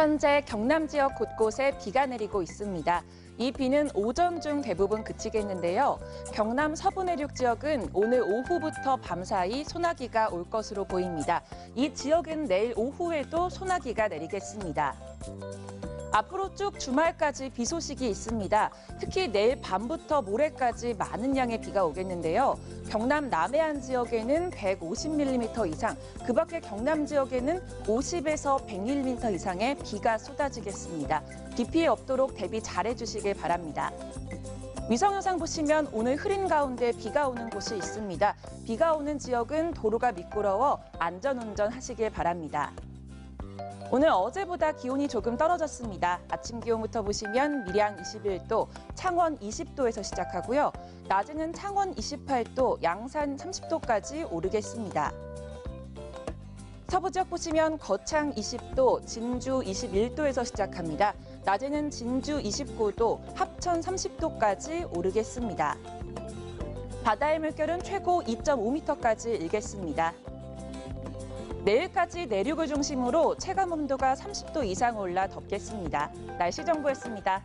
현재 경남 지역 곳곳에 비가 내리고 있습니다. 이 비는 오전 중 대부분 그치겠는데요. 경남 서부 내륙 지역은 오늘 오후부터 밤사이 소나기가 올 것으로 보입니다. 이 지역은 내일 오후에도 소나기가 내리겠습니다. 앞으로 쭉 주말까지 비 소식이 있습니다. 특히 내일 밤부터 모레까지 많은 양의 비가 오겠는데요. 경남 남해안 지역에는 150mm 이상, 그 밖에 경남 지역에는 50에서 100mm 이상의 비가 쏟아지겠습니다. 비 피해 없도록 대비 잘해 주시길 바랍니다. 위성 영상 보시면 오늘 흐린 가운데 비가 오는 곳이 있습니다. 비가 오는 지역은 도로가 미끄러워 안전운전 하시길 바랍니다. 오늘 어제보다 기온이 조금 떨어졌습니다. 아침 기온부터 보시면 밀양 21도, 창원 20도에서 시작하고요. 낮에는 창원 28도, 양산 30도까지 오르겠습니다. 서부 지역 보시면 거창 20도, 진주 21도에서 시작합니다. 낮에는 진주 29도, 합천 30도까지 오르겠습니다. 바다의 물결은 최고 2.5m까지 일겠습니다. 내일까지 내륙을 중심으로 체감 온도가 30도 이상 올라 덥겠습니다. 날씨 정보였습니다.